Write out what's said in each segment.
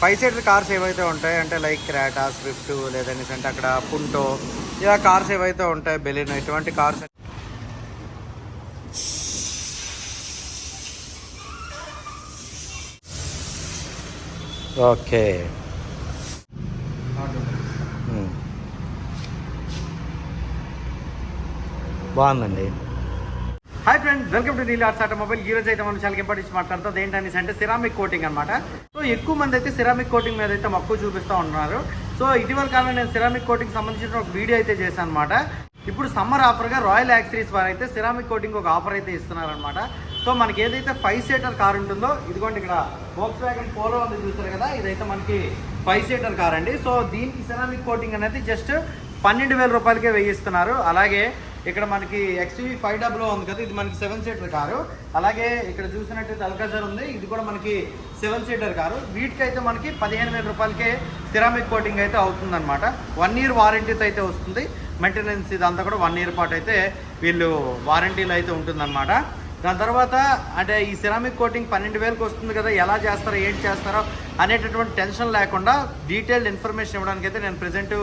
Five seater cars ఏవైతే ఉంటాయి అంటే లైక్ క్రాటా స్విఫ్ట్ లేదని అంటే అక్కడ పుంటో ఇలా కార్స్ ఏవైతే ఉంటాయి బెలినో ఇటువంటి కార్స్ ఓకే. బాగుందండి. Hi friends welcome to Neel arts automobile ఈ రోజు అయితే మనం చాలా ఇంపార్టెన్స్ మాట్లాడుతుంది ఏంటనేసి అంటే సిరామిక్ కోటింగ్ అనమాట సో ఎక్కువ మంది అయితే సిరామిక్ కోటింగ్ మీద అయితే మక్కువ చూపిస్తూ ఉంటున్నారు సో ఇటీవల కాలంలో నేను సిరామిక్ కోటింగ్ సంబంధించిన ఒక వీడియో అయితే చేశాను అనమాట ఇప్పుడు సమ్మర్ ఆఫర్గా రాయల్ యాక్సరీస్ వారు అయితే సిరామిక్ కోటింగ్ ఒక ఆఫర్ అయితే ఇస్తున్నారనమాట సో మనకి ఏదైతే ఫైవ్ సీటర్ కార్ ఉంటుందో ఇదిగోండి ఇక్కడ వోక్స్ వ్యాగన్ పోలో ఉంది చూసారు కదా ఇదైతే మనకి ఫైవ్ సీటర్ కార్ అండి. సో దీనికి సిరామిక్ కోటింగ్ అనేది జస్ట్ పన్నెండు వేల రూపాయలకే వేయిస్తున్నారు. అలాగే ఇక్కడ మనకి ఎక్స్టీవీ ఫైవ్ డబుల్ ఉంది కదా ఇది మనకి సెవెన్ సీటర్ కారు. అలాగే ఇక్కడ చూసినట్టయితే అల్కాజర్ ఉంది ఇది కూడా మనకి సెవెన్ సీటర్ కారు. వీటికైతే మనకి పదిహేను వేల రూపాయలకే సిరామిక్ కోటింగ్ అయితే అవుతుందన్నమాట. వన్ ఇయర్ వారంటీతో అయితే వస్తుంది. మెయింటెనెన్స్ ఇదంతా కూడా వన్ ఇయర్ పాటు అయితే వీళ్ళు వారంటీలో అయితే ఉంటుందన్నమాట. దాని తర్వాత అంటే ఈ సిరామిక్ కోటింగ్ పన్నెండు వేలకు వస్తుంది కదా ఎలా చేస్తారో ఏంటి చేస్తారో అనేటటువంటి టెన్షన్ లేకుండా డీటెయిల్డ్ ఇన్ఫర్మేషన్ ఇవ్వడానికి అయితే నేను ప్రజెంట్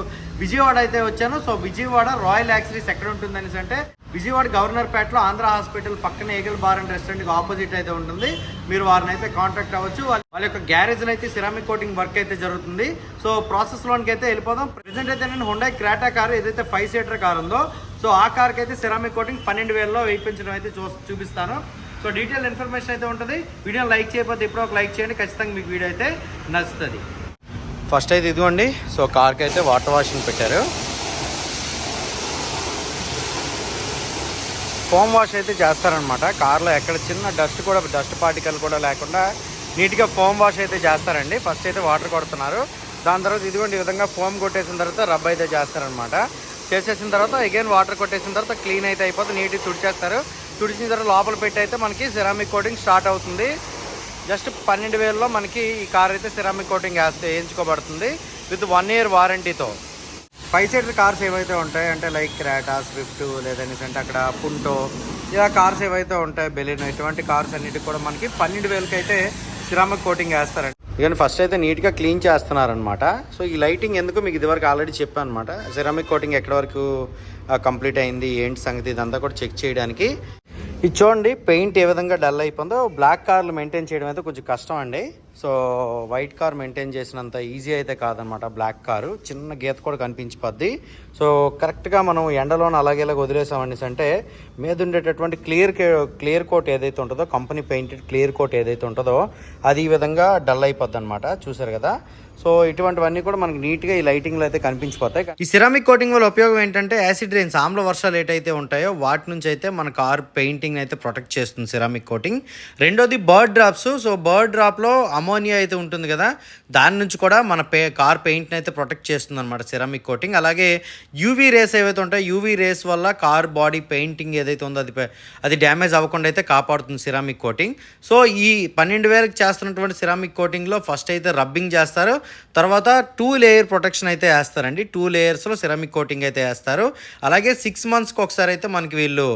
విజయవాడ అయితే వచ్చాను. సో విజయవాడ రాయల్ యాక్సరీస్ ఎక్కడ ఉంటుందనేసి అంటే విజయవాడ గవర్నర్ పేటలో ఆంధ్ర హాస్పిటల్ పక్కన ఏగల్ బార్ అండ్ రెస్టారెంట్కి ఆపోజిట్ అయితే ఉంటుంది. మీరు వారిని అయితే కాంటాక్ట్ అవ్వచ్చు. వాళ్ళ యొక్క గ్యారేజ్లో అయితే సిరామిక్ కోటింగ్ వర్క్ అయితే జరుగుతుంది. సో ప్రాసెస్లోనికి అయితే వెళ్ళిపోదాం. ప్రజెంట్ అయితే నేను హుండై క్రాటా కారు ఏదైతే ఫైవ్ సీటర్ కార్ ఉందో సో ఆ కార్కి అయితే సిరామిక్ కోటింగ్ పన్నెండు వేలలో వేయించడం అయితే చూ చూపిస్తాను. సో డీటెయిల్ ఇన్ఫర్మేషన్ అయితే ఉంటుంది. వీడియో లైక్ చేయకపోతే ఇప్పుడు ఒక లైక్ చేయండి. ఖచ్చితంగా మీకు వీడియో అయితే నచ్చుతుంది. ఫస్ట్ అయితే ఇదిగోండి. సో కార్కి అయితే వాటర్ వాషింగ్ పెట్టారు. ఫోమ్ వాష్ అయితే చేస్తారనమాట కార్లో ఎక్కడ చిన్న డస్ట్ కూడా డస్ట్ పార్టికల్ కూడా లేకుండా నీట్గా ఫోమ్ వాష్ అయితే చేస్తారండి. ఫస్ట్ అయితే వాటర్ కొడుతున్నారు. దాని తర్వాత ఇదిగోండి ఈ విధంగా ఫోమ్ కొట్టేసిన తర్వాత రబ్ అయితే చేస్తారనమాట చేసేసిన తర్వాత అగైన్ వాటర్ కొట్టేసిన తర్వాత క్లీన్ అయితే అయిపోతుంది నీట్గా తుడిచేస్తారు. తుడిచిన తర్వాత లోపల పెట్టి అయితే మనకి సిరామిక్ కోటింగ్ స్టార్ట్ అవుతుంది. జస్ట్ పన్నెండు వేలలో మనకి ఈ కార్ అయితే సిరామిక్ కోటింగ్ వేస్తే వేయించుకోబడుతుంది. విత్ వన్ ఇయర్ వారంటీతో. ఫైవ్ సీటర్ కార్స్ ఏవైతే ఉంటాయి అంటే లైక్ క్రాటా స్విఫ్ట్ లేదా అంటే అక్కడ పుంటో ఇలా కార్స్ ఏవైతే ఉంటాయి బెలినో ఇటువంటి కార్స్ అన్నిటికి కూడా మనకి పన్నెండు వేలకి అయితే సిరామిక్ కోటింగ్ వేస్తారండి. ఇక ఫస్ట్ అయితే నీట్గా క్లీన్ చేస్తున్నారనమాట సో ఈ లైటింగ్ ఎందుకు మీకు ఇదివరకు ఆల్రెడీ చెప్పాను అనమాట సిరామిక్ కోటింగ్ ఎక్కడి వరకు కంప్లీట్ అయింది? ఏంటి సంగతి? ఇదంతా కూడా చెక్ చేయడానికి. ఇది చూడండి పెయింట్ ఏ విధంగా డల్ అయిపోయిందో. బ్లాక్ కార్లు మెయింటైన్ చేయడం అయితే కొంచెం కష్టం అండి. సో వైట్ కార్ మెయింటైన్ చేసినంత ఈజీ అయితే కాదనమాట బ్లాక్ కారు. చిన్న గీత కూడా కనిపించిపోద్ది. సో కరెక్ట్గా మనం ఎండలోన అలాగే ఇలాగ వదిలేసామనేసి అంటే మీద ఉండేటటువంటి క్లియర్ క్లియర్ కోట్ ఏదైతే ఉంటుందో కంపెనీ పెయింటెడ్ క్లియర్ కోట్ ఏదైతే ఉంటుందో అది ఈ విధంగా డల్ అయిపోద్ది అనమాట చూసారు కదా? సో ఇటువంటివన్నీ కూడా మనకి నీట్గా ఈ లైటింగ్లో అయితే కనిపించిపోతాయి. ఈ సిరామిక్ కోటింగ్ వల్ల ఉపయోగం ఏంటంటే యాసిడ్ రైన్స్ ఆమ్ల వర్షాలు ఏటైతే ఉంటాయో వాటి నుంచి అయితే మన కార్ పెయింటింగ్ అయితే ప్రొటెక్ట్ చేస్తుంది సిరామిక్ కోటింగ్. రెండోది బర్డ్ డ్రాప్స్. సో బర్డ్ డ్రాప్లో అమోనియా అయితే ఉంటుంది కదా దాని నుంచి కూడా మన పే కార్ పెయింట్ని అయితే ప్రొటెక్ట్ చేస్తుంది అనమాట సిరామిక్ కోటింగ్. అలాగే యూవీ రేస్ ఏవైతే ఉంటాయో యూవీ రేస్ వల్ల కార్ బాడీ పెయింటింగ్ ఏదైతే ఉందో అది అది డ్యామేజ్ అవ్వకుండా అయితే కాపాడుతుంది సిరామిక్ కోటింగ్. సో ఈ పన్నెండు వేలకు చేస్తున్నటువంటి సిరామిక్ కోటింగ్లో ఫస్ట్ అయితే రబ్బింగ్ చేస్తారు. తర్వాత టూ లేయర్ ప్రొటెక్షన్ అయితే వేస్తారండి. టూ లేయర్స్లో సిరామిక్ కోటింగ్ అయితే వేస్తారు. అలాగే సిక్స్ మంత్స్కి ఒకసారి అయితే మనకి వీళ్ళు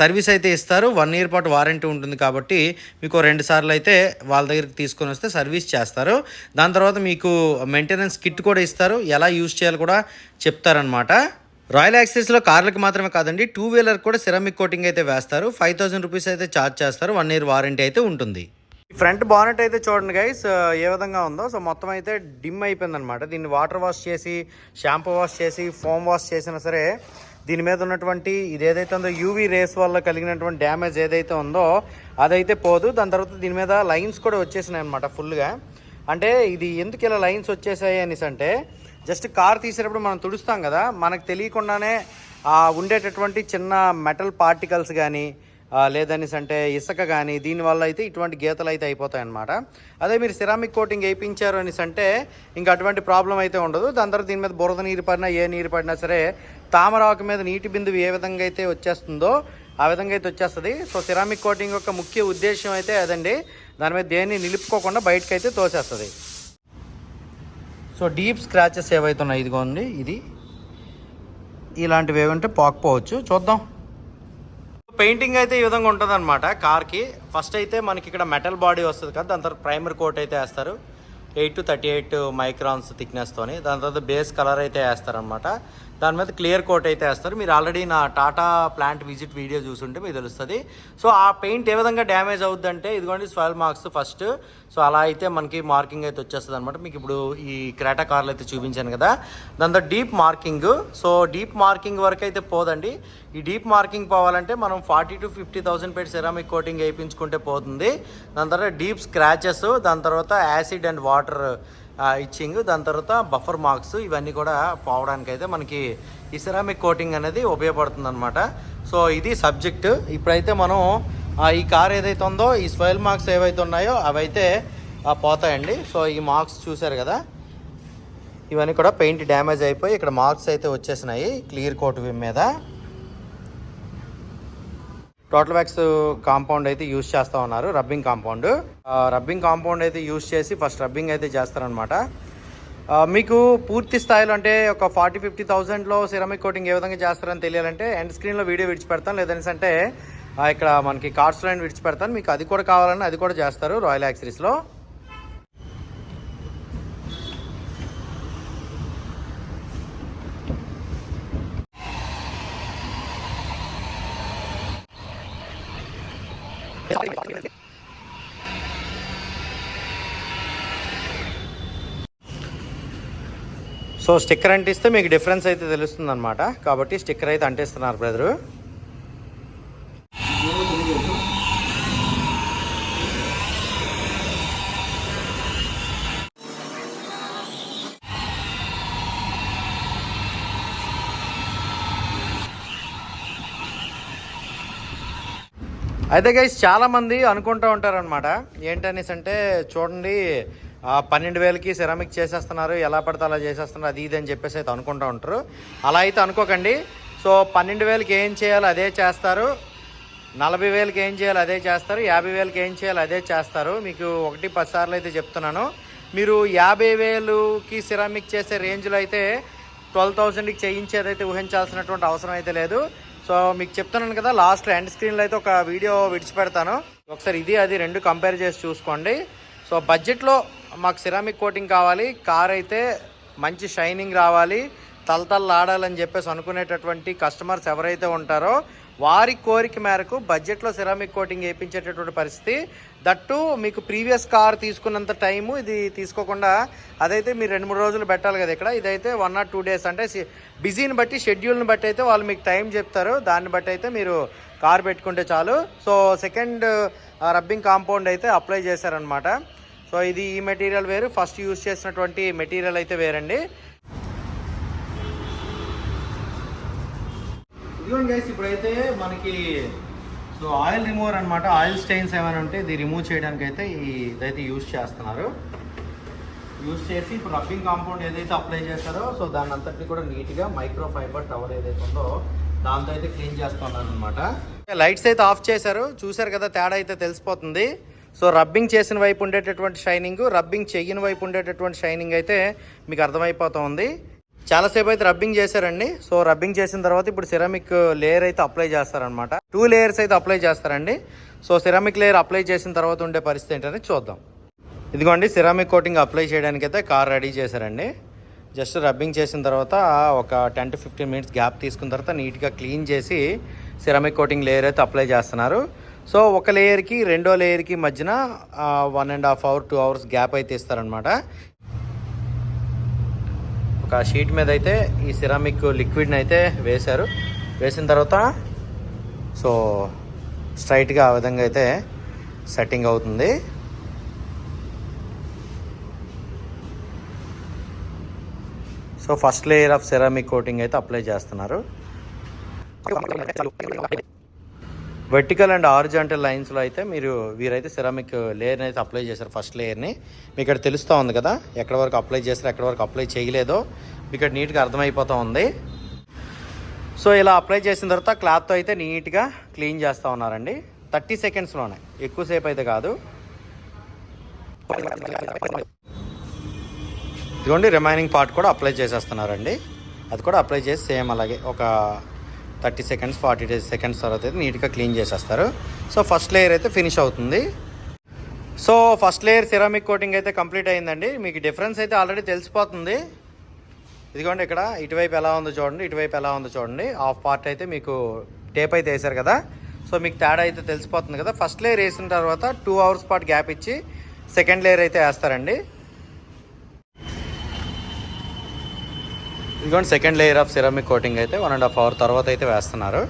సర్వీస్ అయితే ఇస్తారు. వన్ ఇయర్ పాటు వారంటీ ఉంటుంది కాబట్టి మీకు రెండు సార్లు అయితే వాళ్ళ దగ్గరికి తీసుకొని వస్తే సర్వీస్ చేస్తారు. దాని తర్వాత మీకు మెయింటెనెన్స్ కిట్ కూడా ఇస్తారు. ఎలా యూజ్ చేయాలో కూడా చెప్తారనమాట రాయల్ యాక్సెస్లో కార్లకు మాత్రమే కాదండి టూ వీలర్ కూడా సిరామిక్ కోటింగ్ అయితే వేస్తారు. ఫైవ్ థౌసండ్ రూపీస్ అయితే ఛార్జ్ చేస్తారు. వన్ ఇయర్ వారంటీ అయితే ఉంటుంది. ఫ్రంట్ బానెట్ అయితే చూడండి గైస్ ఏ విధంగా ఉందో. సో మొత్తం అయితే డిమ్ అయిపోయింది అనమాట దీన్ని వాటర్ వాష్ చేసి షాంపూ వాష్ చేసి ఫోమ్ వాష్ చేసినా సరే దీని మీద ఉన్నటువంటి ఇది ఏదైతే ఉందో యూవీ రేస్ వల్ల కలిగినటువంటి డ్యామేజ్ ఏదైతే ఉందో అదైతే పోదు. దాని తర్వాత దీని మీద లైన్స్ కూడా వచ్చేసినాయి అనమాట ఫుల్గా. అంటే ఇది ఎందుకు ఇలా లైన్స్ వచ్చేసాయి అనేసి అంటే జస్ట్ కార్ తీసేటప్పుడు మనం తుడుస్తాం కదా మనకు తెలియకుండానే ఉండేటటువంటి చిన్న మెటల్ పార్టికల్స్ కానీ లేదనేసి అంటే ఇసుక కానీ దీనివల్ల అయితే ఇటువంటి గీతలు అయితే అయిపోతాయి అనమాట అదే మీరు సిరామిక్ కోటింగ్ వేయించారు అనేసి అంటే ఇంకా అటువంటి ప్రాబ్లం అయితే ఉండదు. దాని తర్వాత దీని మీద బురద నీరు పడినా ఏ నీరు పడినా సరే తామరాకు మీద నీటి బిందువు ఏ విధంగా అయితే వచ్చేస్తుందో ఆ విధంగా అయితే వచ్చేస్తుంది. సో సిరామిక్ కోటింగ్ యొక్క ముఖ్య ఉద్దేశం అయితే అదండి. దాని మీద దేన్ని నిలుపుకోకుండా బయటకు అయితే తోసేస్తుంది. సో డీప్ స్క్రాచెస్ ఏవైతే ఉన్నాయో ఇదిగోండి ఇది. ఇలాంటివి ఏమంటే పాకపోవచ్చు. చూద్దాం. పెయింటింగ్ అయితే ఈ విధంగా ఉంటుంది అనమాట కార్కి ఫస్ట్ అయితే మనకి ఇక్కడ మెటల్ బాడీ వస్తుంది కదా దాని తర్వాత ప్రైమర్ కోట్ అయితే వేస్తారు. Eight to thirty eight microns థిక్నెస్తోని దాని తర్వాత బేస్ కలర్ అయితే వేస్తారనమాట దాని మీద క్లియర్ కోట్ అయితే వేస్తారు. మీరు ఆల్రెడీ నా టాటా ప్లాంట్ విజిట్ వీడియో చూసుంటే మీకు తెలుస్తుంది. సో ఆ పెయింట్ ఏ విధంగా డ్యామేజ్ అవుద్దంటే ఇదిగోండి స్వెల్ మార్క్స్ ఫస్ట్. సో అలా అయితే మనకి మార్కింగ్ అయితే వచ్చేస్తుంది అనమాట మీకు ఇప్పుడు ఈ క్రేటా కార్లు అయితే చూపించాను కదా. దాని తర్వాత deep marking. So deep marking వరకు అయితే పోదండి. ఈ డీప్ మార్కింగ్ పోవాలంటే మనం ఫార్టీ టు ఫిఫ్టీ థౌసండ్ పెట్టి సెరామిక్ కోటింగ్ వేయించుకుంటే పోతుంది. దాని తర్వాత డీప్ స్క్రాచెస్. దాని తర్వాత యాసిడ్ అండ్ వాటర్. ఇచ్చింగ్ దాని తర్వాత బఫర్ మార్క్స్ ఇవన్నీ కూడా పోవడానికైతే మనకి ఈ సిరామిక్ కోటింగ్ అనేది ఉపయోగపడుతుంది అనమాట సో ఇది సబ్జెక్ట్. ఇప్పుడైతే మనం ఈ కార్ ఏదైతే ఉందో ఈ స్వైల్ మార్క్స్ ఏవైతే ఉన్నాయో అవైతే పోతాయండి. సో ఈ మార్క్స్ చూసారు కదా? ఇవన్నీ కూడా పెయింట్ డ్యామేజ్ అయిపోయి ఇక్కడ మార్క్స్ అయితే వచ్చేసినాయి క్లియర్ కోట్ మీద. టోటల్ వ్యాక్స్ కాంపౌండ్ అయితే యూస్ చేస్తూ ఉన్నారు రబ్బింగ్ కాంపౌండ్. రబ్బింగ్ కాంపౌండ్ అయితే యూస్ చేసి ఫస్ట్ రబ్బింగ్ అయితే చేస్తారనమాట మీకు పూర్తి స్థాయిలో అంటే ఒక ఫార్టీ ఫిఫ్టీ థౌసండ్లో సిరమిక్ కోటింగ్ ఏ విధంగా చేస్తారని తెలియాలంటే ఎండ్ స్క్రీన్లో వీడియో విడిచిపెడతాను. లేదంటే అంటే ఇక్కడ మనకి కార్డ్స్ లైన్ విడిచిపెడతాను. మీకు అది కూడా కావాలని అది కూడా చేస్తారు రాయల్ యాక్సరీస్లో. సో స్టిక్కర్ అంటిస్తే మీకు డిఫరెన్స్ అయితే తెలుస్తుంది అనమాట కాబట్టి స్టిక్కర్ అయితే అంటిస్తున్నారు బ్రదరు అయితే గైస్ చాలామంది అనుకుంటూ ఉంటారనమాట ఏంటనేసి అంటే చూడండి పన్నెండు వేలకి సిరామిక్ చేసేస్తున్నారు ఎలా పడితే అలా చేసేస్తున్నారు అది ఇది అని చెప్పేసి అయితే అనుకుంటూ ఉంటారు. అలా అయితే అనుకోకండి. సో పన్నెండు వేలకి ఏం చేయాలో అదే చేస్తారు. నలభై వేలకి ఏం చేయాలి అదే చేస్తారు. యాభై వేలకి ఏం చేయాలి అదే చేస్తారు. మీకు ఒకటి పది సార్లు అయితే చెప్తున్నాను. మీరు యాభై వేలుకి సిరామిక్ చేసే రేంజ్లో అయితే ట్వెల్వ్ థౌసండ్కి చేయించేదైతే ఊహించాల్సినటువంటి అవసరం అయితే లేదు. సో మీకు చెప్తున్నాను కదా లాస్ట్ ఎండ్ స్క్రీన్లో అయితే ఒక వీడియో విడిచిపెడతాను. ఒకసారి ఇది అది రెండు కంపేర్ చేసి చూసుకోండి. సో బడ్జెట్లో మాకు సిరామిక్ కోటింగ్ కావాలి కార్ అయితే మంచి షైనింగ్ రావాలి తలతల్లాడాలని చెప్పేసి అనుకునేటటువంటి కస్టమర్స్ ఎవరైతే ఉంటారో వారి కోరిక మేరకు బడ్జెట్లో సిరామిక్ కోటింగ్ వేయించేటటువంటి పరిస్థితి. దట్టు మీకు ప్రీవియస్ కార్ తీసుకున్నంత టైము ఇది తీసుకోకుండా అదైతే మీరు రెండు మూడు రోజులు పెట్టాలి కదా ఇక్కడ. ఇదైతే వన్ ఆర్ టూ డేస్ అంటే బిజీని బట్టి షెడ్యూల్ని బట్టి అయితే వాళ్ళు మీకు టైం చెప్తారు. దాన్ని బట్టి అయితే మీరు కార్ పెట్టుకుంటే చాలు. సో సెకండ్ రబ్బింగ్ కాంపౌండ్ అయితే అప్లై చేశారనమాట సో ఇది ఈ మెటీరియల్ వేరు. ఫస్ట్ యూజ్ చేసినటువంటి మెటీరియల్ అయితే వేరండి. ఇదిగోండి గైస్ ఇప్పుడైతే మనకి సో ఆయిల్ రిమూవర్ అనమాట ఆయిల్ స్టెయిన్స్ ఏమైనా ఉంటే ఇది రిమూవ్ చేయడానికి అయితే ఈ ఇదైతే యూజ్ చేస్తున్నారు. యూజ్ చేసి ఇప్పుడు రబ్బింగ్ కాంపౌండ్ ఏదైతే అప్లై చేస్తారో సో దాని అంతటిని కూడా నీట్గా మైక్రో ఫైబర్ టవర్ ఏదైతే ఉందో దాంతో అయితే క్లీన్ చేస్తున్నాను అనమాట లైట్స్ అయితే ఆఫ్ చేశారు. చూశారు కదా తేడా అయితే తెలిసిపోతుంది. సో రబ్బింగ్ చేసిన వైపు ఉండేటటువంటి షైనింగ్ రబ్బింగ్ చెయ్యని వైపు ఉండేటటువంటి షైనింగ్ అయితే మీకు అర్థమైపోతుంది. చాలాసేపు అయితే రబ్బింగ్ చేశారండి. సో రబ్బింగ్ చేసిన తర్వాత ఇప్పుడు సిరామిక్ లేయర్ అయితే అప్లై చేస్తారనమాట టూ లేయర్స్ అయితే అప్లై చేస్తారండి. సో సిరామిక్ లేయర్ అప్లై చేసిన తర్వాత ఉండే పరిస్థితి ఏంటనేది చూద్దాం. ఇదిగోండి సిరామిక్ కోటింగ్ అప్లై చేయడానికి అయితే కార్ రెడీ చేశారండి. జస్ట్ రబ్బింగ్ చేసిన తర్వాత ఒక ten to fifteen minutes gap తీసుకున్న తర్వాత నీట్గా క్లీన్ చేసి సిరామిక్ కోటింగ్ లేయర్ అయితే అప్లై చేస్తున్నారు. సో ఒక లేయర్కి రెండో లేయర్కి మధ్యన one and half hour two hours gap అయితే ఇస్తారనమాట ఒక షీట్ మీద అయితే ఈ సిరామిక్ లిక్విడ్ని అయితే వేశారు. వేసిన తర్వాత సో స్ట్రైట్గా ఆ విధంగా అయితే సెట్టింగ్ అవుతుంది. So first layer of ceramic coating అయితే అప్లై చేస్తున్నారు. వెర్టికల్ అండ్ ఆరిజాంటల్ లైన్స్లో అయితే మీరు వీరైతే సిరామిక్ లేయర్ని అయితే అప్లై చేశారు ఫస్ట్ లేయర్ని మీకు ఇక్కడ తెలుస్తూ ఉంది కదా ఎక్కడ వరకు అప్లై చేశారు ఎక్కడ వరకు అప్లై చేయలేదో మీకు ఇక్కడ నీట్గా అర్థమైపోతూ ఉంది. సో ఇలా అప్లై చేసిన తర్వాత క్లాత్తో అయితే నీట్గా క్లీన్ చేస్తూ ఉన్నారండి. థర్టీ సెకండ్స్లోనే ఎక్కువసేపు అయితే కాదు. ఇదిగోండి రిమైనింగ్ పార్ట్ కూడా అప్లై చేసేస్తున్నారండి. అది కూడా అప్లై చేసి సేమ్ అలాగే ఒక thirty seconds forty days seconds తర్వాత అయితే నీట్గా క్లీన్ చేసేస్తారు. సో ఫస్ట్ లేయర్ అయితే ఫినిష్ అవుతుంది. So first layer ceramic coating అయితే కంప్లీట్ అయిందండి. మీకు డిఫరెన్స్ అయితే ఆల్రెడీ తెలిసిపోతుంది. ఇదిగోండి ఇక్కడ ఇటువైపు ఎలా ఉందో చూడండి ఇటువైపు ఎలా ఉందో చూడండి. హాఫ్ పార్ట్ అయితే మీకు టేప్ అయితే వేశారు కదా. సో మీకు తేడా అయితే తెలిసిపోతుంది కదా. ఫస్ట్ లేయర్ వేసిన తర్వాత టూ అవర్స్ పాటు గ్యాప్ ఇచ్చి సెకండ్ లేయర్ అయితే వేస్తారండి. ఇదిగోండి second layer of ceramic coating అయితే వన్ అండ్ హాఫ్ అవర్ తర్వాత అయితే వేస్తున్నారు.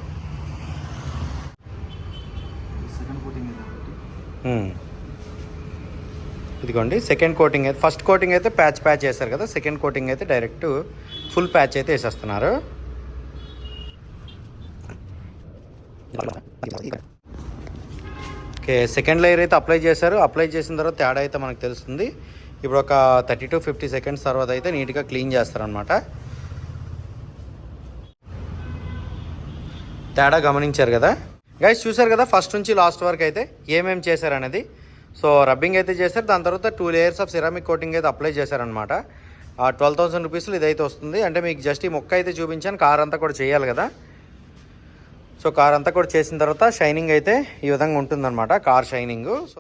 ఇదిగోండి సెకండ్ కోటింగ్ అయితే ఫస్ట్ కోటింగ్ అయితే ప్యాచ్ ప్యాచ్ చేశారు కదా సెకండ్ కోటింగ్ అయితే డైరెక్ట్ ఫుల్ ప్యాచ్ అయితే వేసేస్తున్నారు. ఓకే సెకండ్ లేయర్ అయితే అప్లై చేశారు. అప్లై చేసిన తర్వాత తేడా అయితే మనకు తెలుస్తుంది. ఇప్పుడు ఒక థర్టీ టు ఫిఫ్టీ సెకండ్స్ తర్వాత అయితే నీట్గా క్లీన్ చేస్తారనమాట తేడా గమనించారు కదా? గైస్ చూసారు కదా ఫస్ట్ నుంచి లాస్ట్ వరకు అయితే ఏమేమి చేశారు అనేది? సో రబ్బింగ్ అయితే చేశారు దాని తర్వాత two layers of ceramic coating అయితే అప్లై చేశారనమాట ట్వెల్వ్ థౌసండ్ రూపీస్లో ఇదైతే వస్తుంది. అంటే మీకు జస్ట్ ఈ మొక్క అయితే చూపించాను కార్ అంతా కూడా చేయాలి కదా. సో కార్ అంతా కూడా చేసిన తర్వాత షైనింగ్ అయితే ఈ విధంగా ఉంటుందన్నమాట car shining so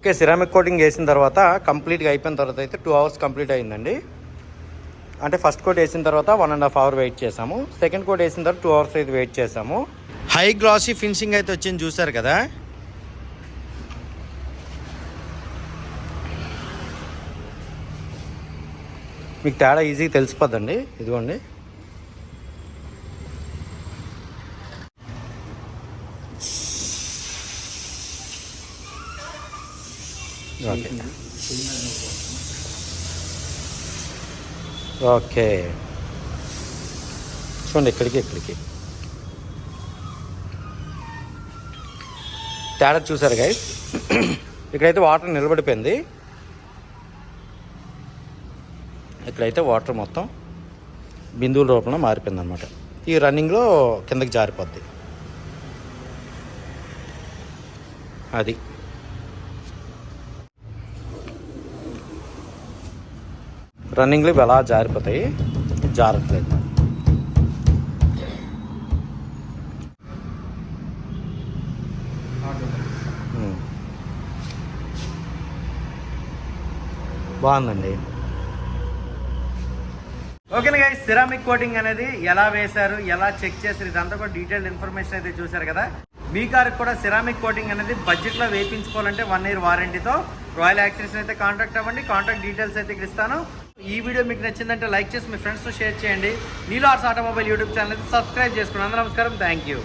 okay ceramic coating వేసిన తర్వాత కంప్లీట్గా అయిపోయిన తర్వాత అయితే టూ అవర్స్ కంప్లీట్ అయిందండి. అంటే ఫస్ట్ కోట్ వేసిన తర్వాత one and half hour wait చేసాము సెకండ్ కోట్ వేసిన తర్వాత టూ అవర్స్ అయితే వెయిట్ చేసాము హై గ్లాసీ ఫినిషింగ్ అయితే వచ్చింది చూసారు కదా? మీకు తేడా ఈజీగా తెలిసిపోద్దండి. ఇదిగోండి. ఓకే. ఓకే. చూడండి ఇక్కడికి ఇక్కడికి. తేడా చూసారు గైస్ ఇక్కడైతే వాటర్ నిలబడిపోయింది. ఇక్కడైతే వాటర్ మొత్తం బిందువుల రూపంలో మారిపోయింది అనమాట ఈ రన్నింగ్లో కిందకి జారిపోద్ది. అది. రన్నింగ్లో ఇవి ఎలా జారిపోతాయి? జారట్లేదు బాగుందండి. ఓకే గై సిరామిక్ కోటింగ్ అనేది ఎలా వేశారు ఎలా చెక్ చేశారు ఇదంతా కూడా డీటెయిల్డ్ ఇన్ఫర్మేషన్ అయితే చూశారు కదా. మీ కారు కూడా సిరామిక్ కోటింగ్ అనేది బడ్జెట్లో వేయించుకోవాలంటే వన్ ఇయర్ వారంటీతో రాయల్ యాక్సిడెంట్స్ అయితే కాంటాక్ట్ అవ్వండి కాంటాక్ట్ డీటెయిల్స్ అయితే ఇక్కడ ఇస్తాను. ఈ వీడియో మీకు నచ్చిందంటే లైక్ చేసి మీ ఫ్రెండ్స్తో షేర్ చేయండి. నీలో ఆర్ట్స్ ఆటోమొబైల్ యూట్యూబ్ ఛానల్ అయితే సబ్స్క్రైబ్ చేసుకోండి అందరూ నమస్కారం. Thank you.